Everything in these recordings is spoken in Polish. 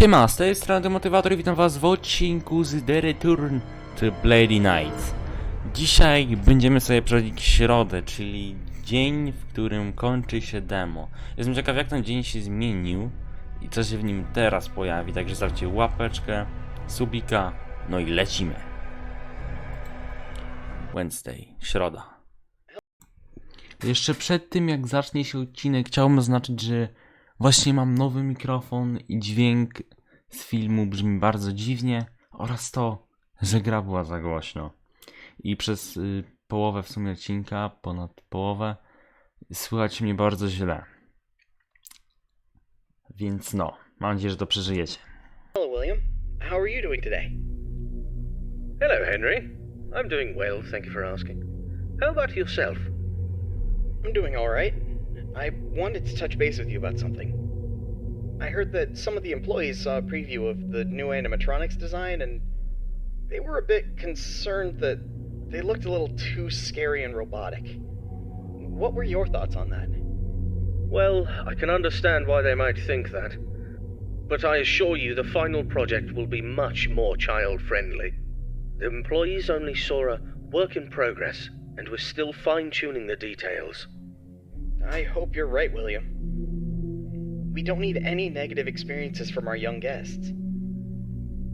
Siema, z tej strony Demotywator i witam was w odcinku z The Return to Bloody Night. Dzisiaj będziemy sobie przechodzić środę, czyli dzień, w którym kończy się demo. Jestem ciekaw jak ten dzień się zmienił i co się w nim teraz pojawi, także zostawcie łapeczkę, subika, no i lecimy. Wednesday, środa. Jeszcze przed tym jak zacznie się odcinek chciałbym zaznaczyć, że Właśnie mam nowy mikrofon i dźwięk z filmu brzmi bardzo dziwnie oraz to, że gra była za głośno. I przez y, połowę w sumie odcinka, ponad połowę, słychać mnie bardzo źle. Więc no, mam nadzieję, że to przeżyjecie. Hello, William. How are you doing today? Hello, Henry. I'm doing well, thank you for asking. How about yourself? I'm doing all right. I wanted to touch base with you about something. I heard that some of the employees saw a preview of the new animatronics design, and they were a bit concerned that they looked a little too scary and robotic. What were your thoughts on that? Well, I can understand why they might think that. But I assure you the final project will be much more child friendly. The employees only saw a work in progress, and we're still fine tuning the details. I hope you're right, William. We don't need any negative experiences from our young guests.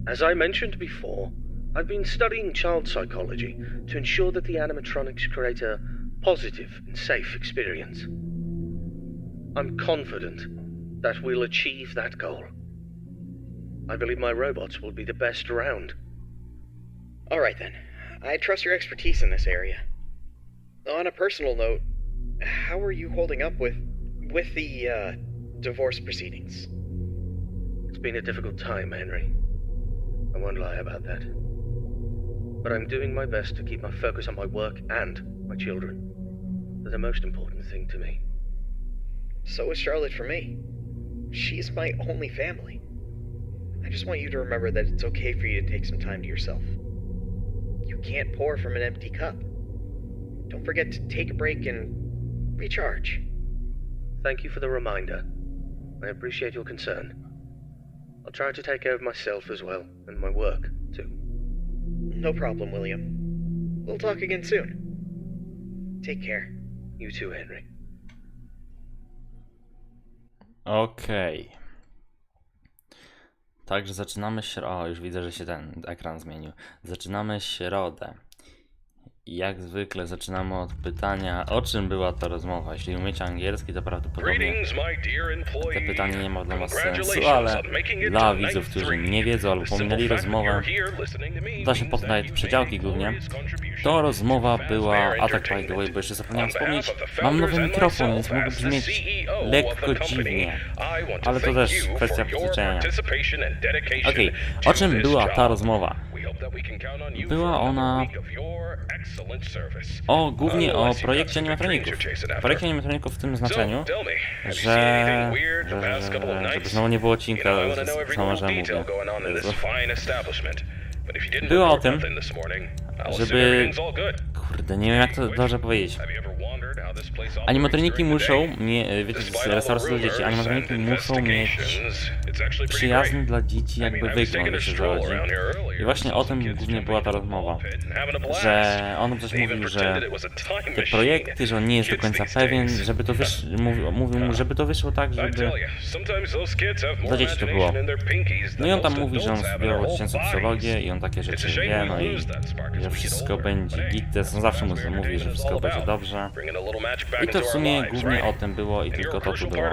As I mentioned before, I've been studying child psychology to ensure that the animatronics create a positive and safe experience. I'm confident that we'll achieve that goal. I believe my robots will be the best around. All right then. I trust your expertise in this area. On a personal note, how are you holding up with with the uh, divorce proceedings? It's been a difficult time, Henry. I won't lie about that. But I'm doing my best to keep my focus on my work and my children. They're the most important thing to me. So is Charlotte for me. She's my only family. I just want you to remember that it's okay for you to take some time to yourself. You can't pour from an empty cup. Don't forget to take a break and recharge. Thank you for the reminder. I appreciate your concern. I'll try to take care of myself as well, and my work, too. No problem, William. We'll talk again soon. Take care. You too, Henry. Okej. Także zaczynamy środę. O, już widzę, że się ten ekran zmienił. Zaczynamy środę. Jak zwykle zaczynamy od pytania, o czym była ta rozmowa. Jeśli umiecie angielski, to prawdopodobnie te pytanie nie ma dla was sensu, ale dla to widzów, którzy nie wiedzą albo pominęli rozmowę, to da się you przedziałki głównie. To rozmowa to była Fazbear atak by the way, bo jeszcze zapomniałem wspomnieć. Mam nowy mikrofon, więc mógł brzmieć of lekko dziwnie. To Ale to też kwestia przyzwyczajenia. Okej, to o czym była ta rozmowa? Była ona. O, głównie o projekcie animatroników. Projekcie animatroników w tym znaczeniu, że, że, żeby znowu nie było odcinka, to że mówię. Było o tym, żeby-. Kurde, nie wiem jak to dobrze powiedzieć. Animatroniki muszą, day? nie, wiecie, z dla dzieci, animatroniki muszą mieć przyjazny dla dzieci jakby wygląd, jeśli chodzi. I właśnie o tym głównie była ta rozmowa. Że on coś mówił, że te projekty, że on nie jest do końca pewien, żeby to wysz... mówił, mówił mu, żeby to wyszło tak, żeby... Dla dzieci to było. No i on tam mówi, że on studiował dziecięcą psychologię i on takie rzeczy wie, no i że wszystko będzie git, on zawsze mu mówi, że wszystko będzie dobrze. I to w sumie głównie o tym było i tylko to tu było.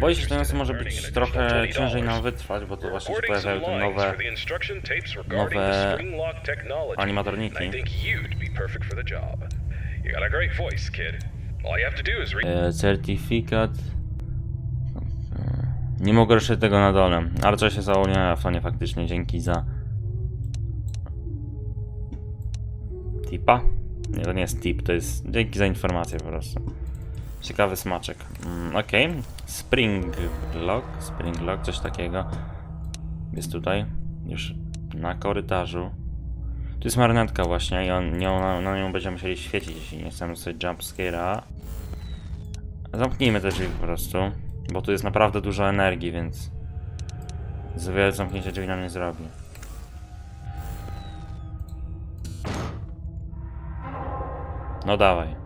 Boję się, że in może być trochę ciężej $20. nam wytrwać, bo to właśnie się pojawiają te nowe nowe the string lock technology. animatroniki. And I think you'd be perfect for the job. You got a great voice, kid. All you have to do is read e, certyfikat. E, Nie mogę ruszyć tego na dole, ale coś się założyłem na fonie faktycznie, dzięki za... Tipa? Nie, to nie jest tip, to jest dzięki za informację po prostu. Ciekawy smaczek. Mm, Okej. Spring Lock, Spring Lock, coś takiego. Jest tutaj, już na korytarzu. Tu jest marionetka właśnie i on, na, na nią będziemy musieli świecić, jeśli nie chcemy sobie jumpscare'a. Zamknijmy te drzwi po prostu, bo tu jest naprawdę dużo energii, więc za wiele zamknięcie drzwi nam nie zrobi. No dawaj.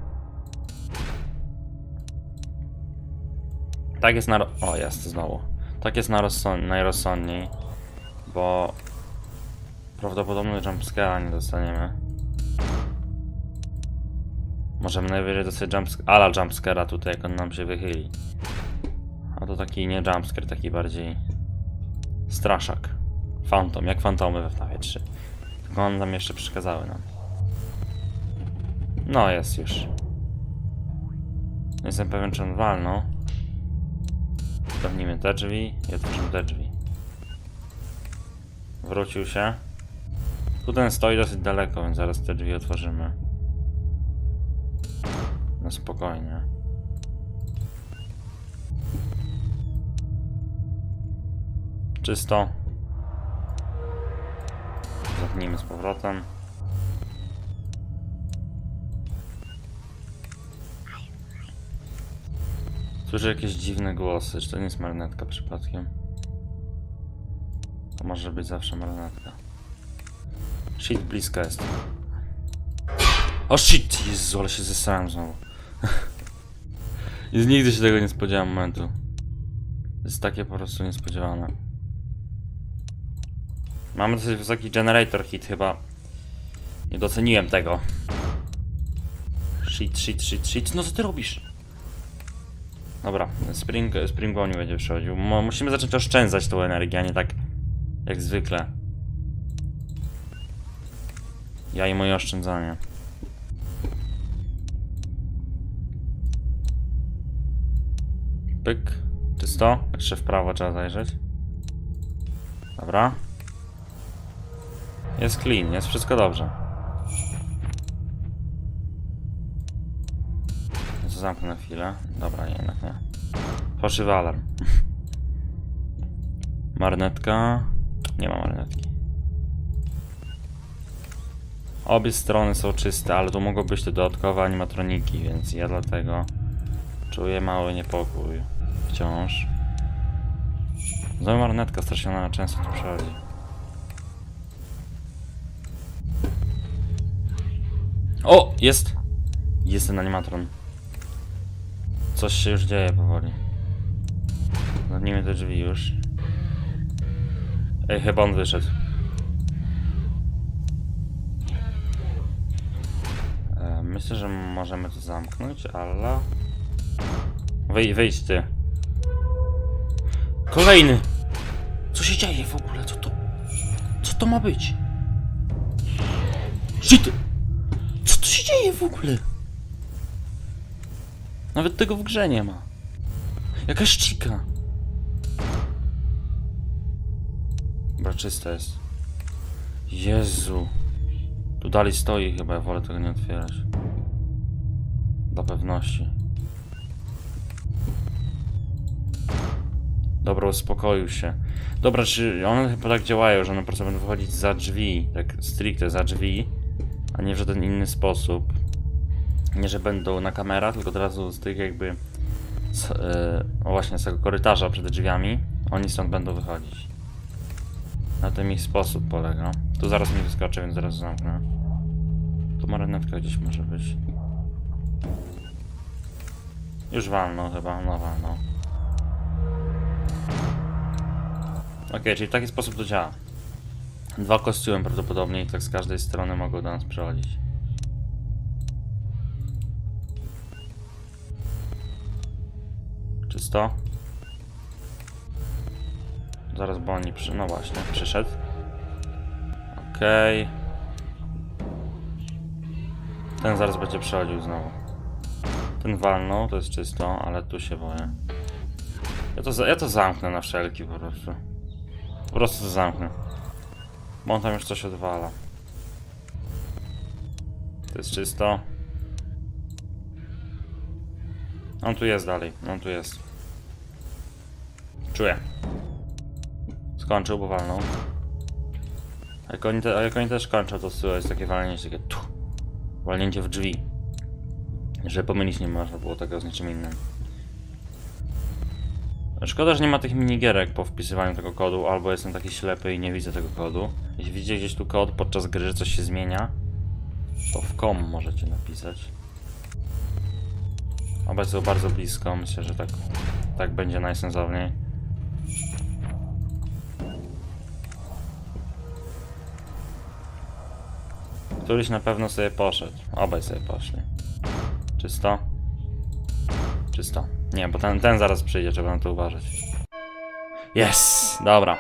Tak jest na... O, jest znowu. Tak jest na rozsąd... najrozsądniej, bo prawdopodobnie jumpscare'a nie dostaniemy. Możemy najwyżej dostać jumpscare, ala jumpscare'a tutaj, jak on nam się wychyli. A to taki nie jumpscare, taki bardziej straszak. Fantom, jak fantomy we FNAF 3. Tylko one tam jeszcze przeszkadzały nam. No, jest już. Jestem pewien, czy on walnął. Zamknijmy te drzwi i otworzymy te drzwi. Wrócił się. Tu ten stoi dosyć daleko, więc zaraz te drzwi otworzymy. No spokojnie. Czysto. Zamknijmy z powrotem. Słyszę jakieś dziwne głosy. Czy to nie jest marionetka przypadkiem? To może być zawsze marionetka. Shit, bliska jest. O shit! Jezu, ale się zesrałem znowu. I nigdy się tego nie spodziewałem momentu. Jest takie po prostu niespodziewane. Mamy dosyć wysoki generator hit chyba. Nie doceniłem tego. Shit, shit, shit, shit. No co ty robisz? Dobra, Spring, Spring Bone będzie przychodził. Mo- musimy zacząć oszczędzać tą energię, a nie tak jak zwykle. Ja i moje oszczędzanie. Pyk. Czysto? Jeszcze w prawo trzeba zajrzeć. Dobra. Jest clean, jest wszystko dobrze. Zamknę chwilę. Dobra, nie, jednak nie. Fałszywy alarm. Marnetka. Nie ma marnetki. Obie strony są czyste, ale tu mogą być te dodatkowe animatroniki, więc ja dlatego czuję mały niepokój. Wciąż. Znowu marnetka straszona często tu przychodzi. O! Jest! Jest ten animatron. Coś się już dzieje powoli. Zamknijmy te drzwi już. Ej, chyba on wyszedł. E, myślę, że możemy to zamknąć, ale... Wej, wyjdź ty. Kolejny! Co się dzieje w ogóle? Co to... Co to ma być? Shit! Co tu się dzieje w ogóle? Nawet tego w grze nie ma. Jakaś czika. Dobra, czyste jest. Jezu. Tu dalej stoi chyba, ja wolę tego nie otwierać. Dla pewności. Dobra, uspokoił się. Dobra, czy one chyba tak działają, że one po prostu będą wychodzić za drzwi, tak stricte za drzwi, a nie w żaden inny sposób. Nie, że będą na kamerach, tylko od razu z tych jakby z, e, o właśnie z tego korytarza przed drzwiami, oni stąd będą wychodzić. Na tym ich sposób polega. Tu zaraz mi wyskoczy, więc zaraz zamknę. Tu marionetka gdzieś może być. Już walno chyba, no walno. Okej, czyli w taki sposób to działa. Dwa kostiumy prawdopodobnie i tak z każdej strony mogą do nas przychodzić. Czysto? Zaraz Bonnie przy... No właśnie, przyszedł. Okej. Ten zaraz będzie przechodził znowu. Ten walnął, to jest czysto, ale tu się boję. Ja to, ja to zamknę na wszelki po prostu. Po prostu to zamknę. Bo on tam już coś odwala. To jest czysto. On tu jest dalej, on tu jest. Czuję. Skończył, bo walnął. Jak oni, te, jak oni też kończą, to słychać takie walnięcie, takie tu. Walnięcie w drzwi. Że pomylić nie można było tego z niczym innym. Szkoda, że nie ma tych minigierek po wpisywaniu tego kodu, albo jestem taki ślepy i nie widzę tego kodu. Jeśli widzicie gdzieś tu kod podczas gry, że coś się zmienia, to w kom możecie napisać. Są bardzo blisko, myślę, że tak, tak będzie najsensowniej. Któryś na pewno sobie poszedł. Obaj sobie poszli. Czysto? Czysto. Nie, bo ten, ten zaraz przyjdzie, trzeba na to uważać. Jest! Dobra.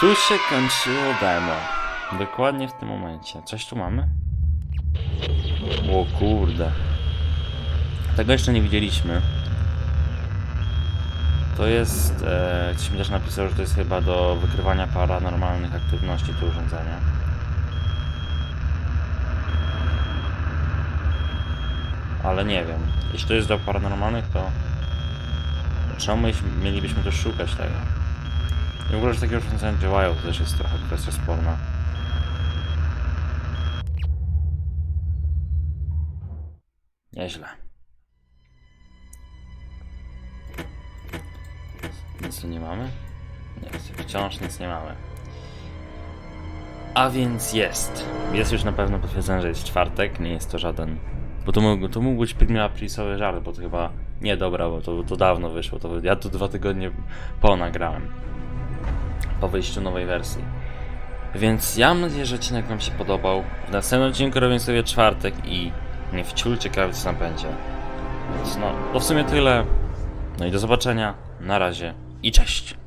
Tu się kończyło demo. Dokładnie w tym momencie. Coś tu mamy? O kurde. Tego jeszcze nie widzieliśmy. To jest... E, ktoś mi też napisał, że to jest chyba do wykrywania paranormalnych aktywności to urządzenie. Ale nie wiem. Jeśli to jest do paranormalnych, to... Czemu mielibyśmy tu szukać tego? I w ogóle, że takie urządzenia działają, to też jest trochę kwestia sporna. Nieźle. Tu nie mamy? Nie, wciąż nic nie mamy. A więc jest. Jest już na pewno potwierdzone, że jest czwartek, nie jest to żaden... Bo to mógł, to mógł być Prima Aprisowy żart, bo to chyba... Nie, dobra, bo to, to dawno wyszło, to ja tu dwa tygodnie po nagrałem. Po wyjściu nowej wersji. Więc ja mam nadzieję, że odcinek wam się podobał. W następnym odcinku robię sobie czwartek i nie wciul ciekawy co tam będzie. Więc no, to w sumie tyle. No i do zobaczenia. Na razie i cześć.